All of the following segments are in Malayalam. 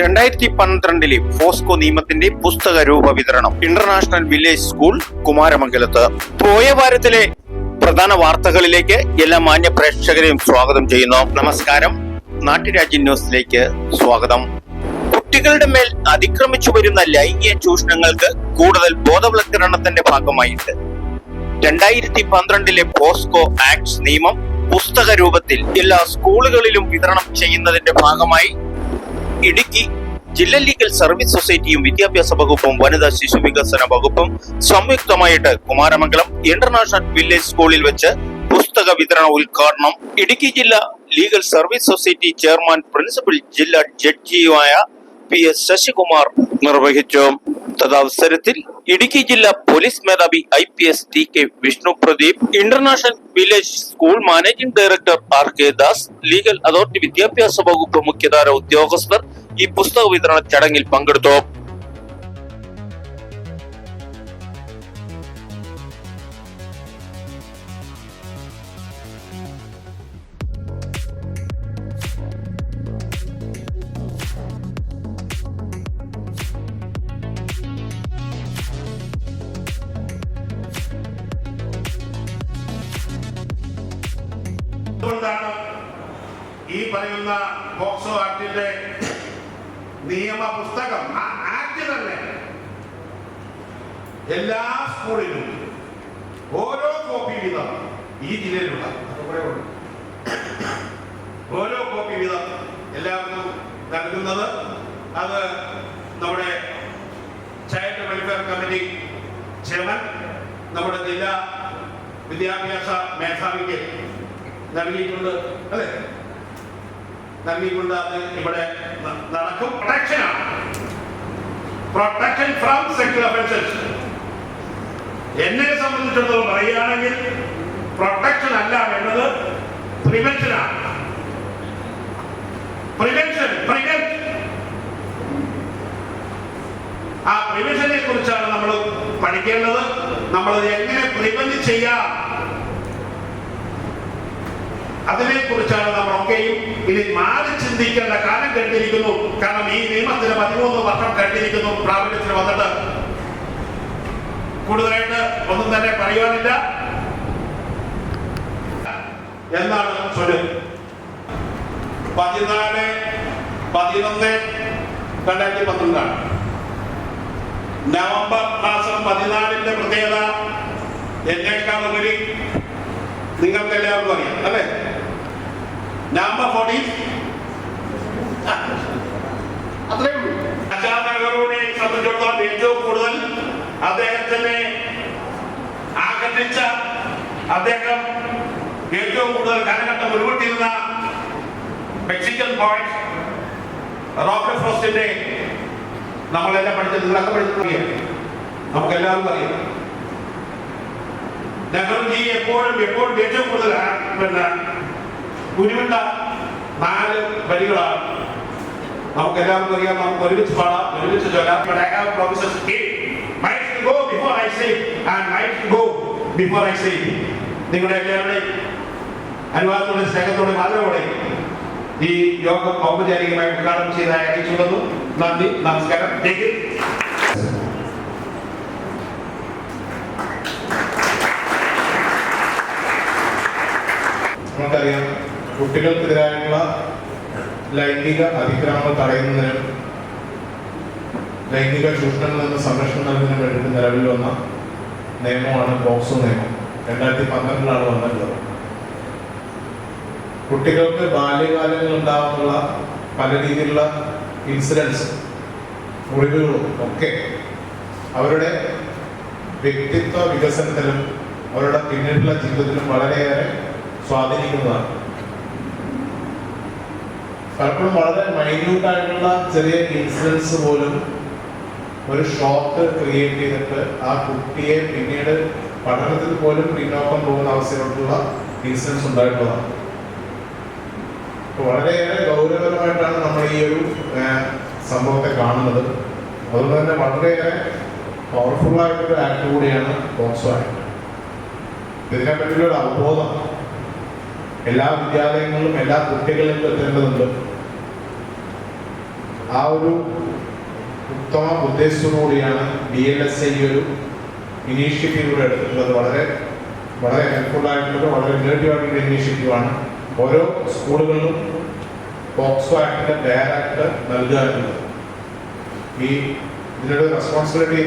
രണ്ടായിരത്തി പന്ത്രണ്ടിലെ ഫോസ്കോ നിയമത്തിന്റെ പുസ്തക രൂപ വിതരണം ഇന്റർനാഷണൽ വില്ലേജ് സ്കൂൾ കുമാരമംഗലത്ത്. പോയ വാരത്തിലെ പ്രധാന വാർത്തകളിലേക്ക് എല്ലാ മാന്യ പ്രേക്ഷകരെയും സ്വാഗതം ചെയ്യുന്നു. നമസ്കാരം. നാട്ടുരാജ്യ ന്യൂസിലേക്ക് സ്വാഗതം. കുട്ടികളുടെ മേൽ അതിക്രമിച്ചു വരുന്ന ലൈംഗിക ചൂഷണങ്ങൾക്ക് കൂടുതൽ ബോധവൽക്കരണത്തിന്റെ ഭാഗമായിട്ട് രണ്ടായിരത്തി പന്ത്രണ്ടിലെ പോസ്കോ ആക്ട്സ് നിയമം പുസ്തക രൂപത്തിൽ എല്ലാ സ്കൂളുകളിലും വിതരണം ചെയ്യുന്നതിന്റെ ഭാഗമായി ഇടുക്കി ജില്ലാ ലീഗൽ സർവീസ് സൊസൈറ്റിയും വിദ്യാഭ്യാസ വകുപ്പും വനിതാ ശിശു വികസന വകുപ്പും സംയുക്തമായിട്ട് കുമാരമംഗലം ഇന്റർനാഷണൽ വില്ലേജ് സ്കൂളിൽ വെച്ച് പുസ്തക വിതരണ ഉദ്ഘാടനം. ഇടുക്കി ജില്ലാ legal service society chairman principal ജില്ലാ ജഡ്ജിയുമായ പി എസ് ശശികുമാർ നിർവഹിച്ചു. തദവസരത്തിൽ ഇടുക്കി ജില്ലാ പോലീസ് മേധാവി I P S T K Vishnu Pradeep international village school managing director R K Das legal authority വിദ്യാഭ്യാസ വകുപ്പ് മുഖ്യധാര ഉദ്യോഗസ്ഥർ ഈ പുസ്തക വിതരണ ചടങ്ങിൽ പങ്കെടുത്തു. അതുകൊണ്ടാണ് ഈ പറയുന്ന പോക്സോ ആക്ടിന്റെ നിയമ പുസ്തകം ആ ആക്ട് തന്നെ എല്ലാ സ്കൂളിലും ഓരോ കോപ്പി വീതം ഈ ജില്ലയിലുള്ള. ഓരോ കോപ്പി വീതം എല്ലാവർക്കും നൽകുന്നത് അത് നമ്മുടെ ചൈൽഡ് വെൽഫെയർ കമ്മിറ്റി ചെയർമാൻ നമ്മുടെ ജില്ലാ വിദ്യാഭ്യാസ മേധാവിക്ക് നൽകിയിട്ടുണ്ട് അല്ലേ? നൽകിയിട്ടുണ്ട് അത് ഇവിടെ നടക്കും. പ്രൊട്ടക്ഷനാണ് പ്രൊട്ടക്ഷൻ ഫ്രം സെക്യുലർ ഒഫൻസസ് എന്നെ സംബന്ധിച്ചിടത്തോളം പറയുകയാണെങ്കിൽ പ്രൊട്ടക്ഷൻ അല്ല വേണ്ടത് പ്രിവെൻഷനാണ് പ്രിവെൻഷൻ പ്രിവെൻഷൻ ആ പ്രിവെൻഷനെ കുറിച്ചാണ് നമ്മൾ പഠിക്കേണ്ടത്. നമ്മൾ എങ്ങനെ പ്രിവെന്റ് ചെയ്യാം? അതിനെ കുറിച്ചാണ് നമ്മളൊക്കെയും ഇനി മാറി ചിന്തിക്കേണ്ട കാലം കണ്ടിരിക്കുന്നു. കാരണം ഈ നിയമത്തിന് പതിമൂന്ന് വർഷം കണ്ടിരിക്കുന്നു. പ്രാബല്യത്തിന് വന്നിട്ട്. കൂടുതലായിട്ട് ഒന്നും തന്നെ പറയുവാനില്ല. എന്നാണ് സ്വരം പതിനാല് പതിനൊന്ന് രണ്ടായിരത്തി പന്ത്രണ്ടാണ്. നവംബർ മാസം പതിനാലിന്റെ പ്രത്യേകത എന്നേക്കാൾ നിങ്ങൾക്ക് എല്ലാവർക്കും അറിയാം അല്ലേ? നവംബർ ഫോർട്ടീൻ അത്രേ ഉള്ളൂ. ആശാദ് നെഹ്റുവിനെ സംബന്ധിച്ചിടത്തോളം ഏറ്റവും കൂടുതൽ അദ്ദേഹത്തിനെ ആകർഷിച്ച അദ്ദേഹം ഏറ്റവും കൂടുതൽ കാലഘട്ടം ഉരുവിട്ടിരുന്ന മെക്സിക്കൻ പോയിന്റ് റോബർട്ട് ഫ്രോസ്റ്റിന്റെ നമ്മളെല്ലാം പഠിച്ചത് നിങ്ങളൊക്കെ പഠിക്കുകയാണ് നമുക്ക് എല്ലാവർക്കും അറിയാം. നെഹ്റുജി എപ്പോഴും എപ്പോഴും ഏറ്റവും കൂടുതൽ പിന്നെ ഉരുവിട്ട നാല് വരികളാണ്. നമുക്ക് എല്ലാവർക്കും അറിയാം നമുക്ക് ഒരുമിച്ച് പാടാം ഒരുമിച്ച് ചൊല്ലാം. But I have promises to keep. Might go before I say and might go before I say. നിങ്ങളുടെ എല്ലാവരുടെയും അനുവാദത്തോടെ സ്നേഹത്തോടെ ആദരവോടെ ഈ യോഗം ഔപചാരികമായി ഉദ്ഘാടനം ചെയ്തതായി അറിയിച്ചു തന്നു നന്ദി നമസ്കാരം. Thank നമുക്കറിയാം കുട്ടികൾക്കെതിരായുള്ള ലൈംഗിക അതിക്രമങ്ങൾ തടയുന്നതിനും ലൈംഗിക ചൂഷണങ്ങളിൽ നിന്ന് സംരക്ഷണം നൽകുന്നതിനും വേണ്ടിയിട്ട് നിലവിൽ വന്ന നിയമമാണ് പോക്സോ നിയമം. രണ്ടായിരത്തി പന്ത്രണ്ടിലാണ് വന്നിട്ടുള്ളത്. കുട്ടികൾക്ക് ബാല്യകാലങ്ങളിൽ ഉണ്ടാകുന്ന പല രീതിയിലുള്ള ഇൻസിഡൻസ് മുറിവുകളും ഒക്കെ അവരുടെ വ്യക്തിത്വ വികസനത്തിലും അവരുടെ പിന്നീടുള്ള ജീവിതത്തിലും വളരെയേറെ സ്വാധീനിക്കുന്നതാണ്. പലപ്പോഴും വളരെ മൈന്യൂട്ട് ആയിട്ടുള്ള ചെറിയ ഇൻസിഡൻസ് പോലും ഒരു ഷോക്ക് ക്രിയേറ്റ് ചെയ്തിട്ട് ആ കുട്ടിയെ പിന്നീട് പഠനത്തിൽ പോലും പിന്നോക്കം പോകുന്ന അവസ്ഥയിലോട്ടുള്ള ഇൻസിഡൻസ് ഉണ്ടായിട്ടുള്ളതാണ്. വളരെയേറെ ഗൗരവപരമായിട്ടാണ് നമ്മൾ ഈ ഒരു സംഭവത്തെ കാണുന്നത്. അതുകൊണ്ട് തന്നെ വളരെയേറെ പവർഫുൾ ആയിട്ടൊരു ആക്ട് കൂടിയാണ് പോക്സോ ആക്ട് ഒരു അവബോധം എല്ലാ വിദ്യാലയങ്ങളിലും എല്ലാ കുട്ടികളിലും എത്തേണ്ടതുണ്ട്. ആ ഒരു ഉത്തമ ഉദ്ദേശത്തോടുകൂടിയാണ് ബി എൽ എസ് ഐ ഒരു ഇനീഷ്യേറ്റീവ് എടുത്തിട്ടുള്ളത്. വളരെ വളരെ ഹെൽപ്ഫുൾ ആയിട്ടുള്ള വളരെ ഇന്നോവേറ്റീവ് ആയിട്ടുള്ള ഇനീഷ്യേറ്റീവാണ് ഓരോ സ്കൂളുകളിലും പോക്സോ ഡയറക്ട് നൽകുക എന്നുള്ളത്. ഈ ഇതിനൊരു റെസ്പോൺസിബിലിറ്റി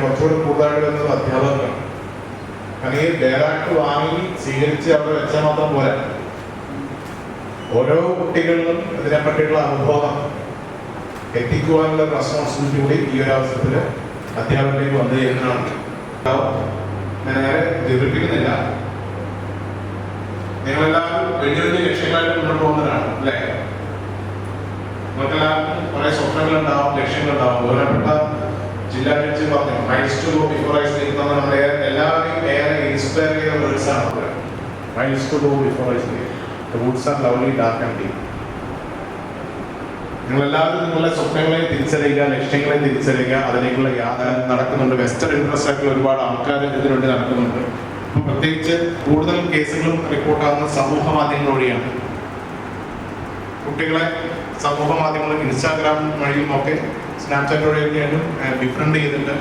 കുറച്ചുകൂടി കൂടുതലായിട്ട് വരുന്നത് അധ്യാപകർക്കാണ്. കാരണം ഈ ഡയറക്ട് വാങ്ങി സ്വീകരിച്ച് അവിടെ വെച്ചാൽ മാത്രം പോരാ. ഓരോ കുട്ടികളിലും ഇതിനെപ്പറ്റിയുള്ള അവബോധം എത്തിക്കുവാനുള്ള റെസ്പോൺസിബിലിറ്റി കൂടി ഈ ഒരു അവസരത്തിൽ അധ്യാപകരിലേക്ക് വന്നു ചേരുന്നതാണ്. ഞാൻ നേരെ വിവരിപ്പിക്കുന്നില്ല നിങ്ങളെല്ലാവരും വലിയ വലിയ ലക്ഷ്യങ്ങളായിട്ട് മുന്നോട്ട് പോകുന്നവരാണ് അല്ലേ? നിങ്ങൾക്കെല്ലാവർക്കും കുറെ സ്വപ്നങ്ങളുണ്ടാവും ലക്ഷ്യങ്ങളുണ്ടാവും. ബഹുമാനപ്പെട്ട ജില്ലാ ജഡ്ജി പറഞ്ഞു miles to go before I sleep എന്ന് നമ്മുടെ എല്ലാവരെയും ഏറെ ഇൻസ്പയർ ചെയ്ത വേർഡ്സ് ആണ് miles to go before I sleep the woods are lovely dark and deep നിങ്ങൾ എല്ലാവരും നിങ്ങളുടെ സ്വപ്നങ്ങളെ തിരിച്ചറിയുക ലക്ഷ്യങ്ങളെ തിരിച്ചറിയുക അതിലേക്കുള്ള യാത്ര നടക്കുന്നുണ്ട്. വെസ്റ്റേൺ ഇൻട്രസ്റ്റ് ആയിട്ടുള്ള ഒരുപാട് ആൾക്കാർ ഇതിനുവേണ്ടി നടക്കുന്നുണ്ട്. അപ്പോൾ പ്രത്യേകിച്ച് കൂടുതൽ കേസുകളും റിപ്പോർട്ടാകുന്ന സമൂഹ മാധ്യമങ്ങൾ വഴിയാണ്. കുട്ടികളെ സമൂഹ മാധ്യമങ്ങളും ഇൻസ്റ്റാഗ്രാം വഴിയും ഒക്കെ സ്നാപ്ചാറ്റ് വഴിയൊക്കെയായിട്ടും ഡിഫറെന്റ് ചെയ്തിട്ട്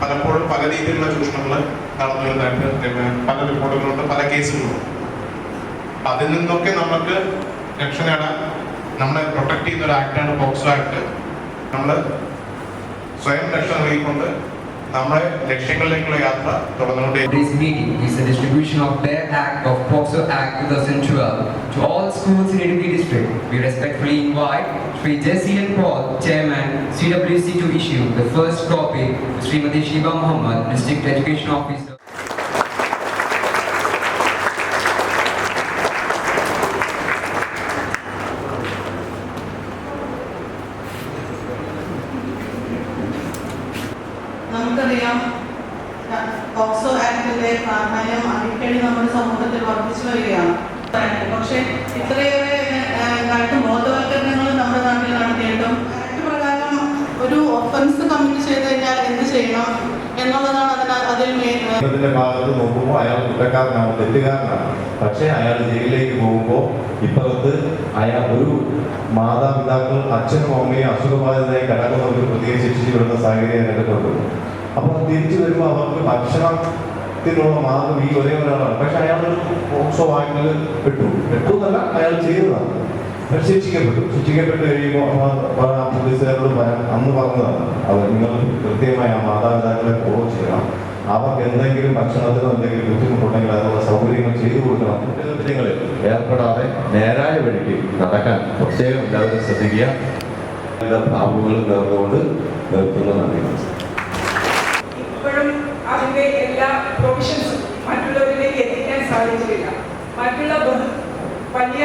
പലപ്പോഴും പല രീതിയിലുള്ള ചൂഷണങ്ങൾ നടന്നു വരുന്നതായിട്ട് പല റിപ്പോർട്ടുകളുണ്ട് പല കേസുകളുണ്ട് അതിൽ നിന്നൊക്കെ നമുക്ക് രക്ഷ നേടാൻ നമ്മളെ പ്രൊട്ടക്ട് ചെയ്യുന്ന ഒരു ആക്ടാണ് പോക്സോ ആക്ട് നമ്മൾ സ്വയം രക്ഷ നൽകിക്കൊണ്ട് നമ്മളെ ലക്ഷ്യങ്ങളിലേക്കുള്ള യാത്ര തുടർന്നുകൊണ്ടേ Today's meeting is the distribution of their act of POXO Act 2012 to all schools in Idukki district. We respectfully invite Sri Jesse and Paul, Chairman, CWC to issue the first copy to Srimati Shiva Muhammad, District Education Officer. Main ഇതിന്റെ ഭാഗത്ത് നോക്കുമ്പോൾ അയാൾ കുറ്റക്കാരനാണ് തെറ്റുകാരനാണ് പക്ഷേ അയാൾ ജയിലിലേക്ക് പോകുമ്പോൾ ഇപ്പുറത്ത് അയാൾ ഒരു മാതാപിതാക്കൾ അച്ഛനും അമ്മയും അസുഖബാധിതരായി കിടക്കുന്ന ഒരു പ്രതിയെ ശിക്ഷിച്ചു വരുന്ന സാഹചര്യം കണ്ടിട്ടുണ്ട് അപ്പോൾ തിരിച്ചു വരുമ്പോൾ അവർക്ക് ഭക്ഷണത്തിനുള്ള മാർഗം ഈ ഒരേ ഒരാളാണ്. പക്ഷെ അയാൾ പോക്സോ വാങ്ങിയത് പെട്ടു പെട്ടു എന്നല്ല അയാൾ ചെയ്തതാണ്. ശിക്ഷിക്കപ്പെട്ടു. ശിക്ഷിക്കപ്പെട്ട് കഴിയുമ്പോൾ പോലീസുകാരോട് അന്ന് പറഞ്ഞതാണ് അവർ നിങ്ങൾ കൃത്യമായി ആ മാതാപിതാക്കളെ ഫോളോ ചെയ്യണം. അവർക്ക് എന്തെങ്കിലും ഭക്ഷണത്തിനോ എന്തെങ്കിലും ബുദ്ധിമുട്ടുണ്ടെങ്കിൽ അതിനുള്ള സൗകര്യങ്ങൾ ചെയ്തു കൊടുക്കണം. കുറ്റകൃത്യങ്ങളിൽ ഏർപ്പെടാതെ നേരായ വഴിക്ക് നടക്കാൻ പ്രത്യേകം എല്ലാവരും ശ്രദ്ധിക്കുക. എല്ലാ ഭാവുകളും നേർന്നുകൊണ്ട് നിർത്തുന്നതാണ് ഇപ്പോഴും അതിന്റെ എല്ലാ പ്രൊവിഷൻസും മറ്റുള്ളവരിലേക്ക് എത്തിക്കാൻ സാധിച്ചിട്ടില്ല. മറ്റുള്ള ബഹു- വലിയ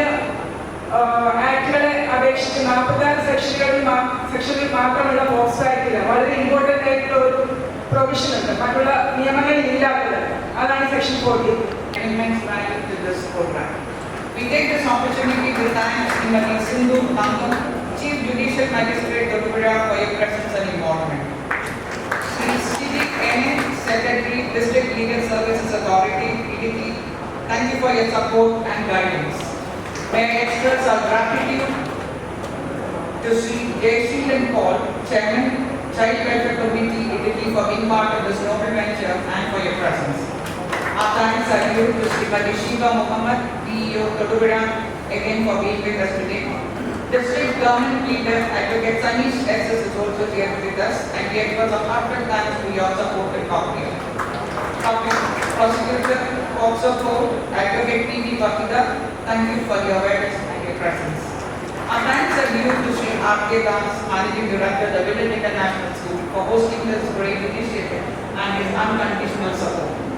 ആക്ടുകളെ അപേക്ഷിച്ച് നാൽപ്പത്താറ് സെക്ഷനുകളിൽ സെക്ഷനിൽ മാത്രമുള്ള ബോക്സ് ആയിട്ടില്ല. വളരെ ഇമ്പോർട്ടന്റ് ആയിട്ടുള്ള ഒരു പ്രൊവിഷൻ ഉണ്ട് മറ്റുള്ള നിയമങ്ങളിൽ ഇല്ലാത്തത് അതാണ് section forty elements value to this program. We take this opportunity to thank Srimati Sindhu Tangam, Chief Judicial Magistrate Tirupura for your presence and involvement. Sri Siddhi N. Secretary, District Legal Services Authority, EDT, thank you for your support and guidance. May I express our gratitude to Sri Jayashilan Paul, Chairman, Child Welfare Committee, EDT, for being part of this noble venture and for your presence. Our thanks are due to Srimati Shiva Muhammad, PEO Todubira, again for being with us today. District Government Leader Advocate Sanish SS is also here with us and we express our heartfelt thanks for your support and cooperation. Prosecutor, also Court, Advocate P.V. Vakida, thank you for your awareness and your presence. Our thanks are due to Sri R.K. Das, Managing Director, the Village International School, for hosting this great initiative and his unconditional support.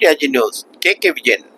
Ninja News. ¡Qué, qué bien!